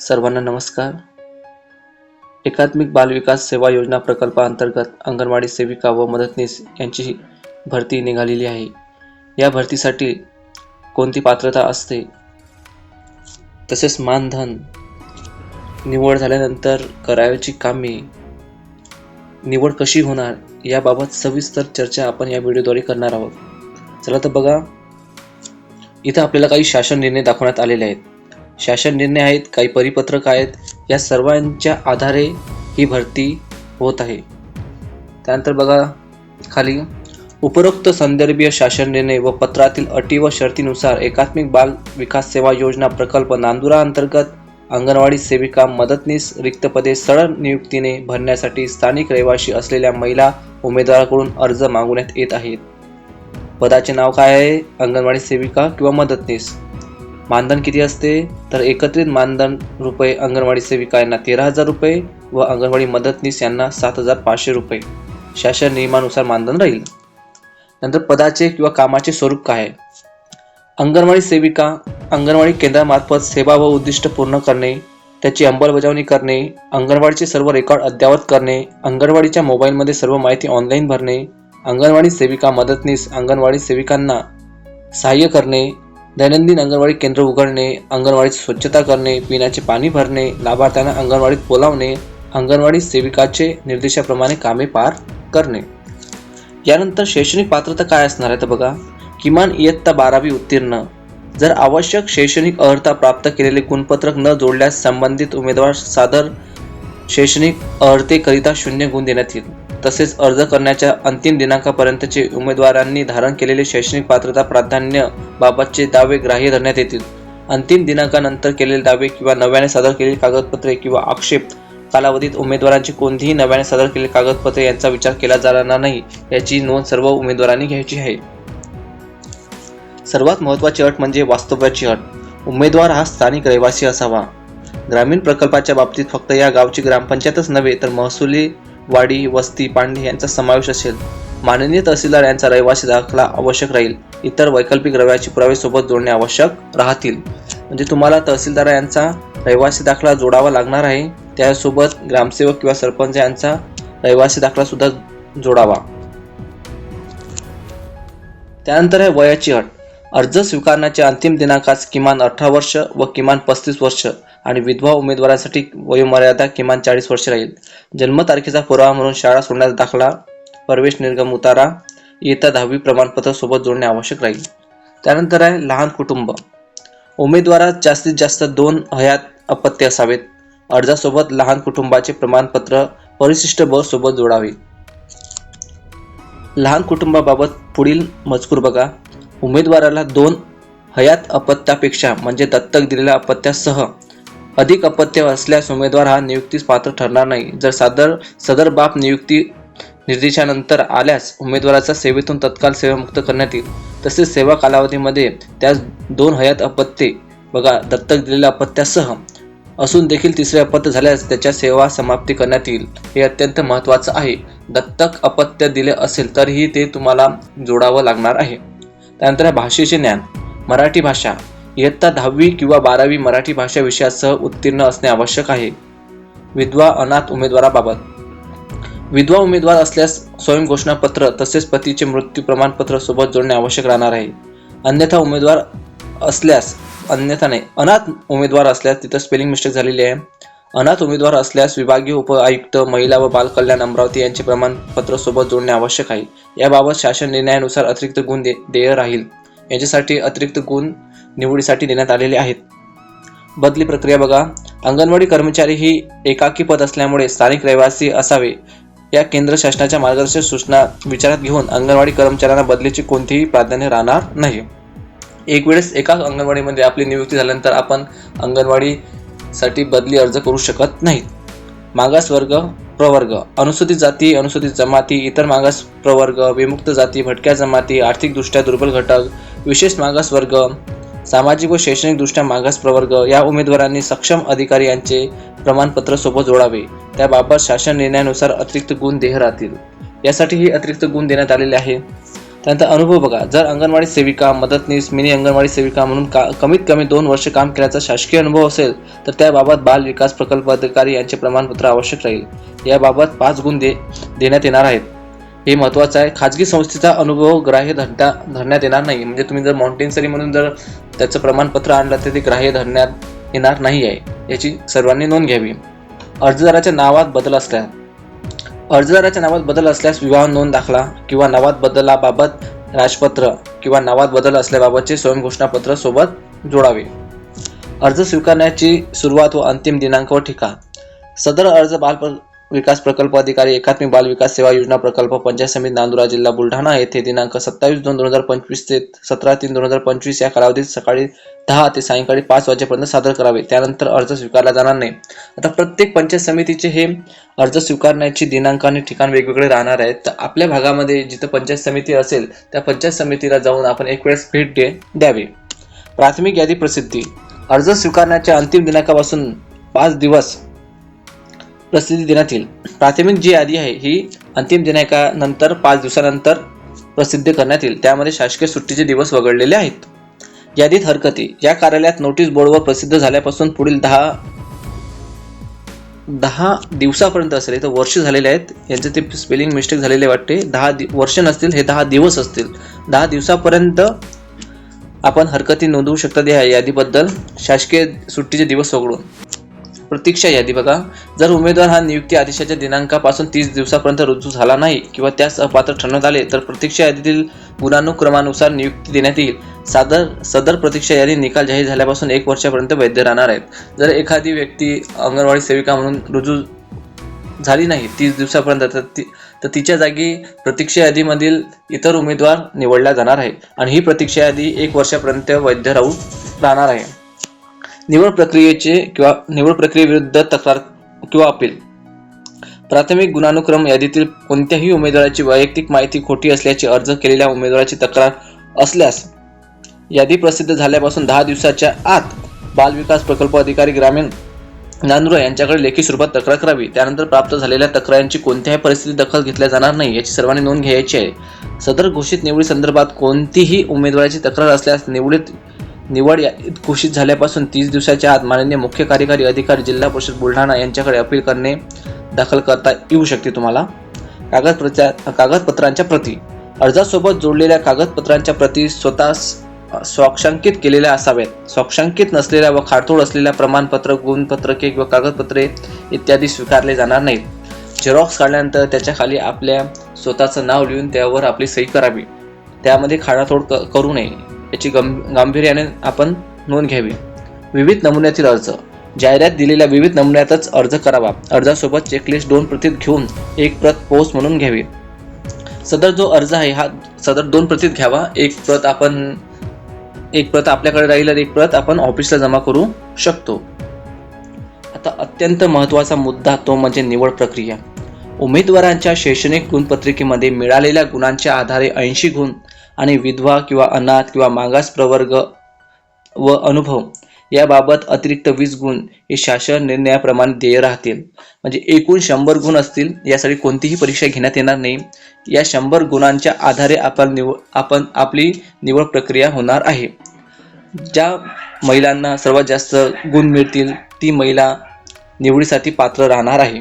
सर्वांना नमस्कार. एकात्मिक बालविकास सेवा योजना प्रकल्पाअंतर्गत अंगणवाडी सेविका व मदतनीस यांची भरती निघालेली आहे. या भरतीसाठी कोणती पात्रता असते? तसेच मानधन निवड झाल्यानंतर करावयाची कामे निवड कशी होणार याबाबत सविस्तर चर्चा आपण या व्हिडिओद्वारे करणार आहोत. चला तर बघा. इथं आपल्याला काही शासन निर्णय दाखवण्यात आलेले आहेत. शासन निर्णय आहेत काही परिपत्रक आहेत या सर्वांच्या आधारे ही भरती होत आहे. त्यानंतर बघा खाली. उपरोक्त संदर्भीय शासन निर्णय व पत्रातील अटी व शर्तीनुसार एकात्मिक बाल विकास सेवा योजना प्रकल्प नांदुरा अंतर्गत अंगणवाडी सेविका मदतनीस रिक्त पदे सरळ नियुक्तीने भरण्यासाठी स्थानिक रहिवासी असलेल्या महिला उमेदवाराकडून अर्ज मागवण्यात येत आहेत. पदाचे नाव काय आहे? अंगणवाडी सेविका किंवा मदतनीस? मानधन किती असते? तर एकत्रित मानधन रुपये अंगणवाडी सेविका यांना तेरा हजार रुपये व अंगणवाडी मदतनीस यांना सात हजार पाचशे रुपये. शासन नियमानुसार मानधन राहील. नंतर पदाचे किंवा कामाचे स्वरूप काय आहे? अंगणवाडी सेविका अंगणवाडी केंद्रामार्फत सेवा व उद्दिष्ट पूर्ण करणे त्याची अंमलबजावणी करणे अंगणवाडीचे सर्व रेकॉर्ड अद्ययावत करणे अंगणवाडीच्या मोबाईलमध्ये सर्व माहिती ऑनलाईन भरणे अंगणवाडी सेविका मदतनीस अंगणवाडी सेविकांना सहाय्य करणे दैनंदिन अंगणवाडी केंद्र उघडणे अंगणवाडीत स्वच्छता करणे पिण्याचे पाणी भरणे लाभार्थ्यांना अंगणवाडीत बोलावणे अंगणवाडी सेविकाचे निर्देशाप्रमाणे कामे पार करणे. यानंतर शैक्षणिक पात्रता काय असणार आहे तर बघा किमान इयत्ता बारावी उत्तीर्ण. जर आवश्यक शैक्षणिक अर्हता प्राप्त केलेले गुणपत्रक न जोडल्यास संबंधित उमेदवार सादर शैक्षणिक अर्हतेकरिता शून्य गुण देण्यात येईल. तसेच अर्ज करण्याच्या अंतिम दिनांकापर्यंतचे उमेदवारांनी धारण केलेले शैक्षणिक पात्रता प्राधान्य बाबतचे दावे ग्राह्य धरण्यात येतील. अंतिम दिनांकानंतर केलेले दावे किंवा नव्याने सादर केलेली कागदपत्रे किंवा आक्षेप कालावधीत उमेदवारांची कोणतीही नव्याने सादर केलेली कागदपत्रे यांचा विचार केला जाणार नाही याची नोंद सर्व उमेदवारांनी घ्यायची आहे. सर्वात महत्त्वाची अट म्हणजे वास्तव्याची अट. उमेदवार हा स्थानिक रहिवासी असावा. ग्रामीण प्रकल्पाच्या बाबतीत फक्त या गावची ग्रामपंचायतच नव्हे तर महसुली वाडी वस्ती पांडे यांचा समावेश असेल. माननीय तहसीलदार यांचा रहिवासी दाखला आवश्यक राहील. इतर वैकल्पिक रव्याची पुरावे सोबत जोडणे आवश्यक राहतील. म्हणजे तुम्हाला तहसीलदार यांचा रहिवासी दाखला जोडावा लागणार आहे. त्यासोबत ग्रामसेवक किंवा सरपंच यांचा रहिवासी दाखला सुद्धा जोडावा. त्यानंतर आहे वयाची अट. अर्ज स्वीकारण्याच्या अंतिम दिनांकास किमान अठरा वर्ष व किमान पस्तीस वर्ष आणि विधवा उमेदवारांसाठी वयोमर्यादा किमान चाळीस वर्ष राहील. जन्मतारखेचा पुरावा म्हणून शाळा सोडण्याचा दाखला प्रवेश निर्गम उतारा इयत्ता दहावी प्रमाणपत्र सोबत जोडणे आवश्यक राहील. त्यानंतर आहे लहान कुटुंब. उमेदवारात जास्तीत जास्त दोन हयात अपत्य असावेत. अर्जासोबत लहान कुटुंबाचे प्रमाणपत्र परिशिष्ट ब सोबत जोडावे. लहान कुटुंबाबाबत पुढील मजकूर बघा. उमेदवाराला दोन हयात अपत्यापेक्षा म्हणजे दत्तक दिलेल्या अपत्यासह अधिक अपत्य असल्यास उमेदवार हा नियुक्तीस पात्र ठरणार नाही. जर सादर सदर बाब नियुक्ती निर्देशानंतर आल्यास उमेदवाराचा सेवेतून तत्काल सेवामुक्त करण्यात येईल. तसेच सेवा कालावधीमध्ये त्यास दोन हयात अपत्ये बघा दत्तक दिलेल्या अपत्यासह असून देखील तिसरे अपत्य झाल्यास त्याच्या सेवा समाप्ती करण्यात येईल. हे अत्यंत महत्त्वाचं आहे. दत्तक अपत्य दिले असेल तरीही ते तुम्हाला जोडावं लागणार आहे. त्यानंतर भाषेचे ज्ञान. मराठी भाषा इयत्ता दहावी किंवा बारावी मराठी भाषा विषयासह उत्तीर्ण असणे आवश्यक आहे. विधवा अनाथ उमेदवाराबाबत. विधवा उमेदवार असल्यास स्वयं घोषणापत्र तसेच पतीचे मृत्यू प्रमाणपत्र सोबत जोडणे आवश्यक राहणार आहे. अन्यथा उमेदवार असल्यास अन्यथा नाही अनाथ उमेदवार असल्यास तिथं स्पेलिंग मिस्टेक झालेली आहे. अनाथ उमेदवार असल्यास विभागीय उप आयुक्त महिला व बालकल्याण अमरावती यांचे प्रमाणपत्र सोबत जोडणे आवश्यक आहे. याबाबत शासन निर्णयानुसार अतिरिक्त गुण दे देय राहील. याच्यासाठी अतिरिक्त गुण निवडीसाठी देण्यात आलेले आहेत. बदली प्रक्रिया बघा. अंगणवाडी कर्मचारी ही एकाकी पद असल्यामुळे स्थानिक रहिवासी असावे. या केंद्र शासनाच्या मार्गदर्शक सूचना विचारात घेऊन अंगणवाडी कर्मचाऱ्यांना बदलीची कोणतीही प्राधान्य राहणार नाही. एक वेळेस एका अंगणवाडीमध्ये आपली नियुक्ती झाल्यानंतर आपण अंगणवाडी साठी बदली अर्ज करू शकत नाहीत मागास वर्ग प्रवर्ग अनुसूचित जाती अनुसूचित जमाती इतर मागास प्रवर्ग विमुक्त जाती भटक्या जमाती आर्थिकदृष्ट्या दुर्बल घटक विशेष मागास वर्ग सामाजिक व शैक्षणिकदृष्ट्या मागास प्रवर्ग या उमेदवारांनी सक्षम अधिकारी यांचे प्रमाणपत्र सोबत जोडावे. त्याबाबत शासन निर्णयानुसार अतिरिक्त गुण देह राहतील. यासाठी हे अतिरिक्त गुण देण्यात आलेले आहे. त्यानंतर अनुभव बघा. जर अंगणवाडी सेविका मदतनीस मिनी अंगणवाडी सेविका म्हणून का कमीत कमी दोन वर्ष काम केल्याचा शासकीय अनुभव असेल तर त्याबाबत बाल विकास प्रकल्प अधिकारी यांचे प्रमाणपत्र आवश्यक राहील. याबाबत पाच गुण दे देण्यात येणार आहेत. हे महत्त्वाचं आहे. खाजगी संस्थेचा अनुभव ग्राह्य धरता धरण्यात येणार नाही. म्हणजे तुम्ही जर माउंटेनसरी म्हणून जर त्याचं प्रमाणपत्र आणलं तर ते ग्राह्य धरण्यात येणार नाही आहे. याची सर्वांनी नोंद घ्यावी. अर्जदाराच्या नावात बदल असल्या अर्जदाराच्या नावात बदल असल्यास विवाह नोंद दाखला किंवा नावात बदलाबाबत राजपत्र किंवा नावात बदल असल्याबाबतचे स्वयंघोषणापत्र सोबत जोडावे. अर्ज स्वीकारण्याची सुरुवात व अंतिम दिनांक व ठिकाण. सदर अर्ज बालप विकास प्रकल्प अधिकारी एकात्मिक बाल विकास सेवा योजना प्रकल्प पंचायत समिती नांदुरा जिल्हा बुलढाणा येथे दिनांक सत्तावीस दोन दोन हजार पंचवीस ते सतरा तीन दोन हजार पंचवीस या कालावधीत सकाळी दहा ते सायंकाळी पाच वाजेपर्यंत सादर करावे. त्यानंतर अर्ज स्वीकारला जाणार नाही. आता प्रत्येक पंचायत समितीचे हे अर्ज स्वीकारण्याची दिनांक आणि ठिकाण वेगवेगळे राहणार आहेत. तर आपल्या भागामध्ये जिथं पंचायत समिती असेल त्या पंचायत समितीला जाऊन आपण एक वेळेस भेट दे द्यावी. प्राथमिक यादी प्रसिद्धी. अर्ज स्वीकारण्याच्या अंतिम दिनांकापासून पाच दिवस प्रसिद्धी देण्यात येईल. प्राथमिक जी यादी आहे ही अंतिम दिनांकानंतर पाच दिवसानंतर प्रसिद्ध करण्यात येईल. त्यामध्ये शासकीय सुट्टीचे दिवस वगळलेले आहेत. यादीत हरकती. या कार्यालयात नोटीस बोर्डवर प्रसिद्ध झाल्यापासून पुढील दहा दहा दिवसापर्यंत असेल तर वर्ष झालेले आहेत. यांचे ते स्पेलिंग मिस्टेक झालेले वाटते. दहा दि वर्ष नसतील हे दहा दिवस असतील. दहा दिवसापर्यंत आपण हरकती नोंदवू शकतात या यादीबद्दल. शासकीय सुट्टीचे दिवस वगळून. प्रतीक्षा यादी बघा. जर उमेदवार हा नियुक्ती आदेशाच्या दिनांकापासून तीस दिवसापर्यंत रुजू झाला नाही किंवा त्यास अपात्र ठरवण्यात आले तर प्रतीक्षा यादीतील गुणानुक्रमानुसार नियुक्ती देण्यात येईल. सादर सदर प्रतीक्षा यादी निकाल जाहीर झाल्यापासून एक वर्षापर्यंत वैध राहणार आहेत. जर एखादी व्यक्ती अंगणवाडी सेविका म्हणून रुजू झाली नाही तीस दिवसापर्यंत तर ती तर तिच्या जागी प्रतीक्षा यादीमधील इतर उमेदवार निवडला जाणार आहे. आणि ही प्रतीक्षा यादी एक वर्षापर्यंत वैध राहू राहणार आहे. निवड प्रक्रियेचे किंवा निवड प्रक्रियेविरुद्ध तक्रार किंवा अपील. प्राथमिक गुणानुक्रम यादीतील कोणत्याही उमेदवाराची वैयक्तिक माहिती खोटी असल्याची अर्ज केलेल्या उमेदवाराची तक्रार असल्यास यादी प्रसिद्ध झाल्यापासून दहा दिवसाच्या आत बालविकास प्रकल्प अधिकारी ग्रामीण नांदुरा यांच्याकडे लेखी स्वरूपात तक्रार करावी. त्यानंतर प्राप्त झालेल्या तक्रारींची कोणत्याही परिस्थितीत दखल घेतल्या जाणार नाही याची सर्वांनी नोंद घ्यायची आहे. सदर घोषित निवडी संदर्भात कोणतीही उमेदवाराची तक्रार असल्यास निवडीत निवड घोषित झाल्यापासून तीस दिवसाच्या आत माननीय मुख्य कार्यकारी अधिकारी जिल्हा परिषद बुलढाणा यांच्याकडे अपील करणे दाखल करता येऊ शकते तुम्हाला. कागदपत्र कागदपत्रांच्या प्रती अर्जासोबत जोडलेल्या कागदपत्रांच्या प्रती स्वतः स्वाक्षांकित केलेल्या असाव्यात. स्वाक्षांकित नसलेल्या व खाडतोड असलेल्या प्रमाणपत्र गुणपत्रके किंवा कागदपत्रे इत्यादी स्वीकारले जाणार नाहीत. झेरॉक्स काढल्यानंतर त्याच्याखाली आपल्या स्वतःचं नाव लिहून त्यावर आपली सही करावी. त्यामध्ये खाडातोड क- करू नये. याची गांभीर्याने आपण नोंद घ्यावी. विविध नमुन्यातील अर्ज. जाहिरात दिलेल्या विविध नमुन्यातच अर्ज करावा. अर्जासोबत चेकलिस्ट दोन प्रतीत घेऊन एक प्रत पोस्ट म्हणून घ्यावी. सदर जो अर्ज आहे हा सदर दोन प्रतीत घ्यावा. एक प्रत आपण एक प्रत आपल्याकडे राहील एक प्रत आपण ऑफिसला जमा करू शकतो. आता अत्यंत महत्त्वाचा मुद्दा तो म्हणजे निवड प्रक्रिया. उमेदवारांच्या शैक्षणिक गुणपत्रिकेमध्ये मिळालेल्या गुणांच्या आधारे ऐंशी गुण आणि विधवा किंवा अनाथ किंवा मागास प्रवर्ग व अनुभव याबाबत अतिरिक्त वीस गुण हे शासन निर्णयाप्रमाणे देय राहतील. म्हणजे एकूण शंभर गुण असतील यासाठी कोणतीही परीक्षा घेण्यात येणार नाही. या शंभर गुणांच्या आधारे आपण निव आपण आपली निवड प्रक्रिया होणार आहे. ज्या महिलांना सर्वात जास्त गुण मिळतील ती महिला निवडीसाठी पात्र राहणार आहे.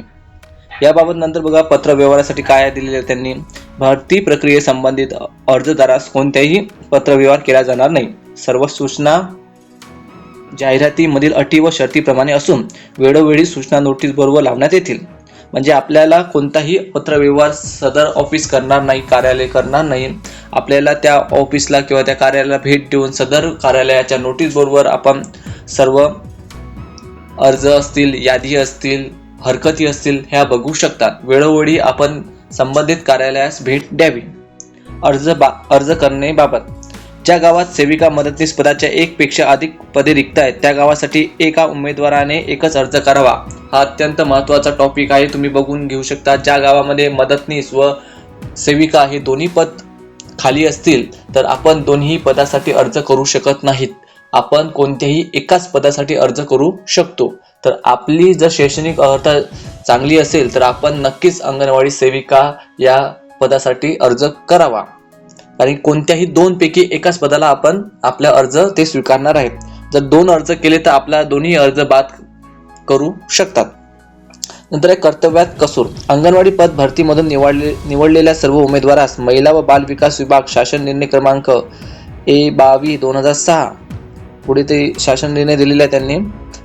याबाबत नंतर बघा पत्र व्यवहारासाठी काय दिलेलं आहे त्यांनी. भरती प्रक्रियेसंबंधित अर्जदारास कोणत्याही पत्रव्यवहार केला जाणार नाही. सर्व सूचना जाहिरातीमधील अटी व शर्तीप्रमाणे असून वेळोवेळी सूचना नोटीस बरोबर लावण्यात येतील. म्हणजे आपल्याला कोणताही पत्रव्यवहार सदर ऑफिस करणार नाही कार्यालय करणार नाही. आपल्याला त्या ऑफिसला किंवा त्या कार्यालयाला भेट देऊन सदर कार्यालयाच्या नोटीस बरोबर आपण सर्व अर्ज असतील यादी असतील हरकती असतील ह्या बघू शकतात वेळोवेळी आपण संबंधित कार्यालयास भेट द्यावी. अर्ज बा अर्ज करणे बाबत ज्या गावात सेविका मदतनीस पदाच्या एक पेक्षा अधिक पदे रिक्त आहेत त्या गावासाठी एका उमेदवाराने एकच अर्ज करावा. हा अत्यंत महत्त्वाचा टॉपिक आहे. तुम्ही बघून घेऊ शकता ज्या गावामध्ये मदतनीस व सेविका हे दोन्ही पद खाली असतील तर आपण दोन्ही पदासाठी अर्ज करू शकत नाहीत. आपण कोणत्याही एकाच पदासाठी अर्ज करू शकतो. तर आपली जर शैक्षणिक अर्हता चांगली असेल तर आपण नक्कीच अंगणवाडी सेविका या पदासाठी अर्ज करावा. कारण कोणत्याही दोन पैकी एकाच पदाला आपण आपला अर्ज ते स्वीकारणार आहे जर दोन अर्ज केले तर आपला दोन्ही अर्ज बाद करू शकतात. नंतर आहे कर्तव्यात कसूर. अंगणवाडी पद भरतीमधून निवडले निवडलेल्या सर्व उमेदवारास महिला व बाल विकास विभाग शासन निर्णय क्रमांक ए बावीस दोन हजार सहा. पुढे ते शासन निर्णय दिलेला आहे त्यांनी.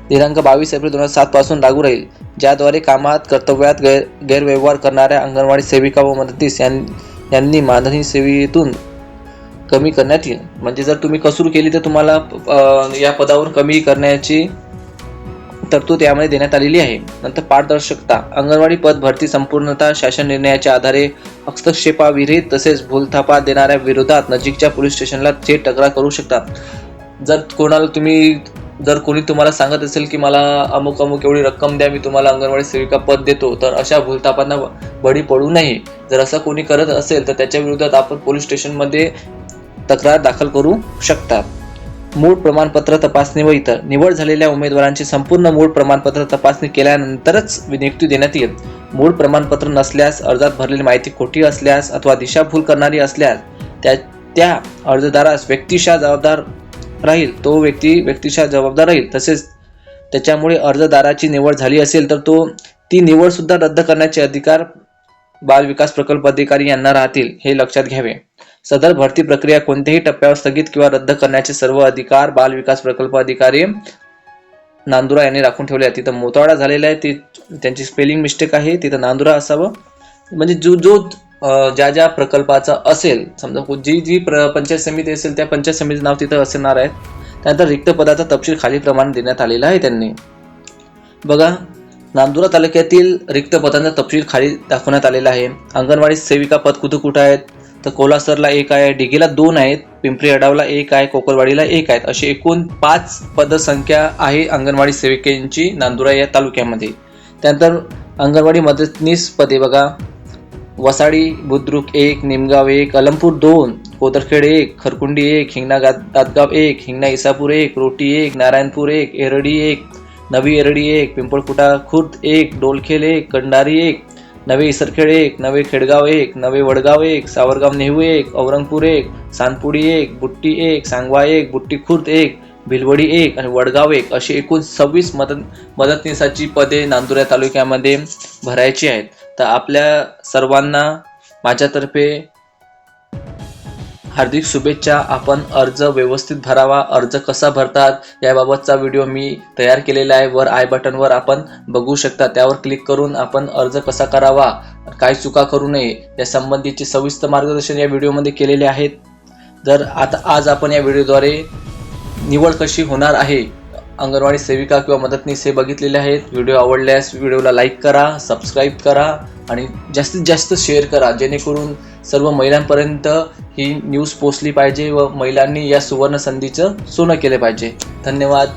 दिनांक बावीस एप्रिल दोन हजार सात पासून लागू राहील ज्याद्वारे कामात कर्तव्यात गैर गैरव्यवहार करणाऱ्या अंगणवाडी सेविका व मदतीस यां- यांनी मानधनी सेवेतून कमी करण्यात येईल. म्हणजे जर तुम्ही कसूर केली तर तुम्हाला या पदावर कमी करण्याची तरतूद यामध्ये देण्यात आलेली आहे. नंतर पारदर्शकता. अंगणवाडी पद भरती संपूर्णतः शासन निर्णयाच्या आधारे हस्तक्षेपाविरहित तसेच भूलथापा देणाऱ्या विरोधात नजीकच्या पोलीस स्टेशनला थेट तक्रार करू शकतात. जर कोणाला तुम्ही जर कोणी तुम्हाला सांगत असेल की मला अमुक अमुक एवढी रक्कम द्या मी तुम्हाला अंगणवाडी सेविका पद देतो तर अशा भूलतापांना बळी पडू नये. जर असं कोणी करत असेल तर त्याच्या विरोधात आपण पोलीस स्टेशनमध्ये तक्रार दाखल करू शकतात मूळ प्रमाणपत्र तपासणी व इतर. निवड झालेल्या उमेदवारांची संपूर्ण मूळ प्रमाणपत्र तपासणी केल्यानंतरच नियुक्ती देण्यात येईल. मूळ प्रमाणपत्र नसल्यास अर्जात भरलेली माहिती खोटी असल्यास अथवा दिशाभूल करणारी असल्यास त्या त्या अर्जदारास व्यक्तिशः जबाबदार राहील तो व्यक्ती व्यक्तिशः जबाबदार राहील. तसेच त्याच्यामुळे अर्जदाराची निवड झाली असेल तर तो ती निवड सुद्धा रद्द करण्याचे अधिकार बाल विकास प्रकल्प अधिकारी यांना राहतील हे लक्षात घ्यावे. सदर भरती प्रक्रिया कोणत्याही टप्प्यावर स्थगित किंवा रद्द करण्याचे सर्व अधिकार बाल विकास प्रकल्प अधिकारी नांदुरा यांनी राखून ठेवले आहे तिथं मोताळा झालेला आहे ती त्यांची स्पेलिंग मिस्टेक आहे तिथं नांदुरा असावं. म्हणजे जो जो ज्या ज्या प्रकल्पाचा असेल समजा जी जी प्र पंचायत समिती असेल त्या पंचायत समितीचं नाव तिथं असणार आहे त्यानंतर रिक्त पदाचा तपशील खालीलप्रमाणे देण्यात आलेला आहे त्यांनी. बघा नांदुरा तालुक्यातील रिक्त पदांचा तपशील खाली दाखवण्यात आलेला आहे. अंगणवाडी सेविका पद कुठं कुठं आहेत? तर कोलासरला एक आहे डिगेला दोन आहेत पिंपरी अडावला एक आहे कोकरवाडीला एक आहेत. अशी एकूण पाच पदसंख्या आहे अंगणवाडी सेविकेंची नांदुरा या तालुक्यामध्ये. त्यानंतर अंगणवाडी मदतनीस पदे बघा. वसाडी बुद्रुक एक निमगाव एक अलमपूर दोन कोतरखेड एक खरकुंडी एक हिंगणा गा दातगाव एक हिंगणा इसापूर एक रोटी एक नारायणपूर एक एरडी एक नवी एरडी एक पिंपळकुटा खुर्द एक डोलखेल एक कंडारी एक नवे इसरखेड एक नवे खेडगाव एक नवे वडगाव एक सावरगाव नेहू एक औरंगपूर एक सानपुडी एक बुट्टी एक सांगवा एक बुट्टी खुर्द एक भिलवडी एक आणि वडगाव एक अशी एकूण सव्वीस मदत मदतनीसाची पदे नांदुरा तालुक्यामध्ये भरायची आहेत. तर आपल्या सर्वांना माझ्यातर्फे हार्दिक शुभेच्छा. आपण अर्ज व्यवस्थित भरावा. अर्ज कसा भरतात याबाबतचा व्हिडिओ मी तयार केलेला आहे. वर आय बटनवर आपण बघू शकता. त्यावर क्लिक करून आपण अर्ज कसा करावा काय चुका करू नये या संबंधीचे सविस्तर मार्गदर्शन या व्हिडिओमध्ये केलेले आहेत. जर आता आज आपण या व्हिडिओद्वारे निवड कशी होणार आहे अंगणवाडी सेविका किंवा मदतनीस हे बघितलेले आहेत. व्हिडिओ आवडल्यास व्हिडिओला लाईक करा सबस्क्राईब करा आणि जास्तीत जास्त शेअर करा जेणेकरून सर्व महिलांपर्यंत ही न्यूज पोचली पाहिजे व महिलांनी या सुवर्ण संधीचं सोनं केलं पाहिजे. धन्यवाद.